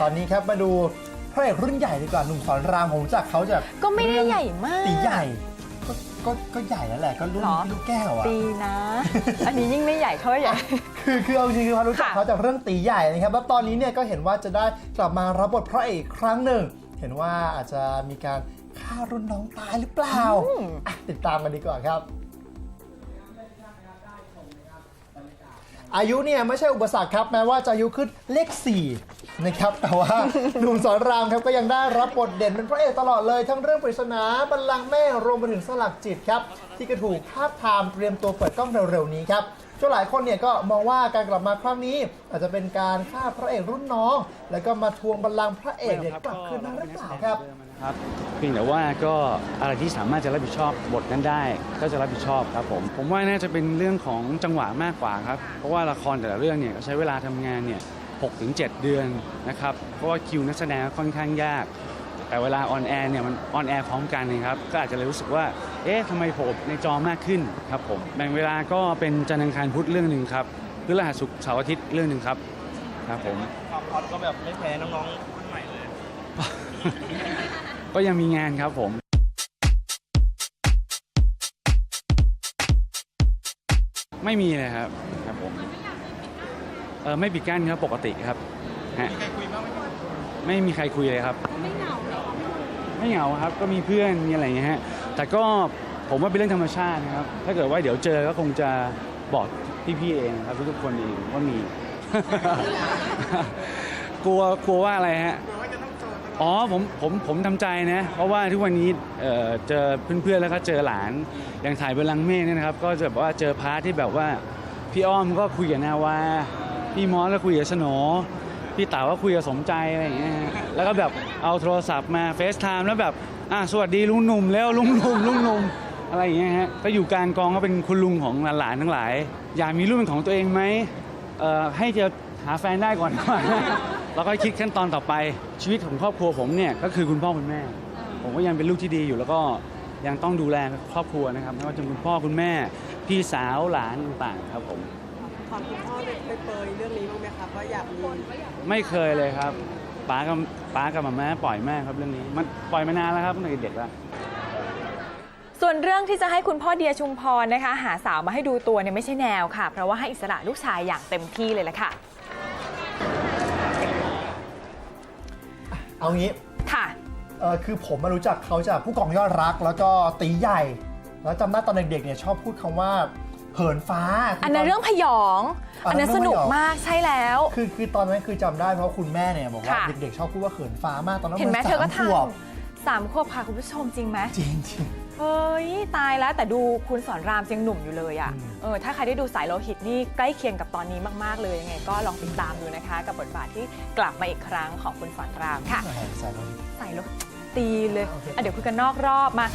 ตอนนี้ครับมาดูพระเอกรุ่นใหญ่ดีกว่าหนุ่มสอนรามผมรู้จักเขาจากก็ไม่ได้ใหญ่มาก ตีใหญ่ก็ก็ก็ใหญ่แล้วแหละก็รุ่นหรอพี่ลูกแก้วอะตีนะ อันนี้ยิ่งไม่ใหญ่เขาก็ใหญ่ คือคือเอาจริงๆคือพอรู้จักค่ะเขาจากเรื่องตีใหญ่นะครับแล้วตอนนี้เนี่ยก็เห็นว่าจะได้กลับมารับบทพระเอกอีกครั้งหนึ่ง เห็นว่าอาจจะมีการฆ่ารุ่นน้องตายหรือเปล่าอะติดตามกันดีกว่าครับ อายุเนี่ยไม่ใช่อุปสรรคครับแม้ว่าจะอายุขึ้นเลข4 นะครับ แต่ว่า หนุ่มสอนรามครับก็ยังได้รับบทเด่นเป็นพระเอกตลอดเลย ทั้งเรื่องปริศนาบัลลังก์แม่รวมไปถึงสลักจิตครับ ที่กระถูกภาพทามเตรียมตัวเปิดกล้องเร็วๆนี้ครับจนหลายคนเนี่ยก็มองว่าการกลับมาครั้งนี้ อาจจะเป็นการฆ่าพระเอกรุ่นน้อง แล้วก็มาทวงบัลลังก์พระเอกเนี่ยกลับคืนมาหรือเปล่าครับครับเพียงแต่ว่าก็อะไรที่สามารถจะรับผิดชอบบทนั้นได้ ก็จะรับผิดชอบครับผมผมว่าน่าจะเป็นเรื่องของจังหวะมากกว่าครับเพราะว่าละครแต่ละเรื่องเนี่ยก็ใช้เวลาทำงานเนี่ย 6ถึง7เดือนนะครับ เพราะว่าคิวนักแสดงค่อนข้างยาก แต่เวลาออนแอร์เนี่ยมันออนแอร์พร้อมกันนะครับ ก็อาจจะเลยรู้สึกว่า เอ๊ะทำไมโผล่ในจอมากขึ้นครับผม แบ่งเวลาก็เป็นจันทร์อังคารพุธเรื่องหนึ่งครับพฤหัสศุกร์เสาร์อาทิตย์เรื่องหนึ่งครับครับผมความฮอตก็แบบไม่แพ้น้องๆรุ่นใหม่เลย ก็ยังมีงานครับผมไม่มีเลยครับครับผมเออไม่ปิดกั้นครับปกติครับฮะไม่มีใครคุยเลยครับ ไม่เหงาไม่เหงาครับก็มีเพื่อนมีอะไรอย่างเงี้ยฮะแต่ก็ผมว่าเป็นเรื่องธรรมชาตินะครับ ถ้าเกิดว่าเดี๋ยวเจอก็คงจะบอกพี่ๆเองครับทุกๆคนเองว่ามี กลัวกลัวว่าอะไรฮะอ๋อผมผมผมทำใจนะ เพราะว่าทุกวันนี้เอ่อเจอเพื่อนๆแล้วก็เจอหลานอย่างถ่ายเบลังก์เมฆเนี่ยนะครับ ก็จะแบบว่าเจอพาร์ทที่แบบว่าพี่อ้อมก็คุยกับนาวา พี่มอสก็คุยกับสโนพี่เต๋าก็คุยกับสมใจอะไรอย่างเงี้ยฮะแล้วก็แบบเอาโทรศัพท์มาเฟซไทม์แล้วแบบอะสวัสดีลุงหนุ่มแล้วลุงหนุ่มลุงหนุ่มอะไรอย่างเงี้ยฮะก็อยู่กลางกองก็เป็นคุณลุงของหลานๆทั้งหลาย อยากมีลูกเป็นของตัวเองไหมเอ่อให้จะหาแฟนได้ก่อนกว่าแล้วก็คิดขั้นตอนต่อไปชีวิตของครอบครัวผมเนี่ยก็คือคุณพ่อคุณแม่ ผมก็ยังเป็นลูกที่ดีอยู่แล้วก็ยังต้องดูแลครอบครัวนะครับไม่ว่าจะเป็นคุณพ่อคุณแม่ พี่สาวหลานต่างๆครับผม ถามคุณพ่อไปเปรยเรื่องนี้บ้างไหมครับว่าอยากมีไม่เคยเลยครับป้ากับป้ากับมาม่าปล่อยแม่ครับเรื่องนี้มันปล่อยมานานแล้วครับตั้งแต่เด็กแล้ว ส่วนเรื่องที่จะให้คุณพ่อเดียชุมพรนะคะ หาสาวมาให้ดูตัวเนี่ยไม่ใช่แนวค่ะ เพราะว่าให้อิสระลูกชายอย่างเต็มที่เลยละค่ะ เอางี้ค่ะ เออคือผมมารู้จักเขาจากผู้กองยอดรักแล้วก็ตีใหญ่ แล้วจำได้ตอนเด็กๆเนี่ยชอบพูดคำว่า เหินฟ้าอันนั้นเรื่องพยอง อัอันนนั้นั้นนสนุกมากใช่แล้ว คือคือตอนนั้นคือจำได้เพราะคุณแม่เนี่ยบอกว่าค่ะเด็กๆชอบพูดว่าเขินฟ้ามากตอนนั้นเห็นไหมปเธอก็สาทัขวนบสามขวบค่ะคุณผู้ชมจริงไหมจริงจริงเฮ้ยตายแล้วแต่ดูคุณสอนรามยังหนุ่มอยู่เลยอะ่ะอืมเออถ้าใครได้ดูสายโลหิตนี่ใกล้เคียงกับตอนนี้มากๆเลยยังไง ก็ลองติดตามดูนะคะ กับบทบาทที่กลับมาอีกครั้งของคุณสอนรามค่ะใส่ใส่ลงใส่โลตีเลยโอเคอะเดี๋ยวคุยกันนอกรอบมา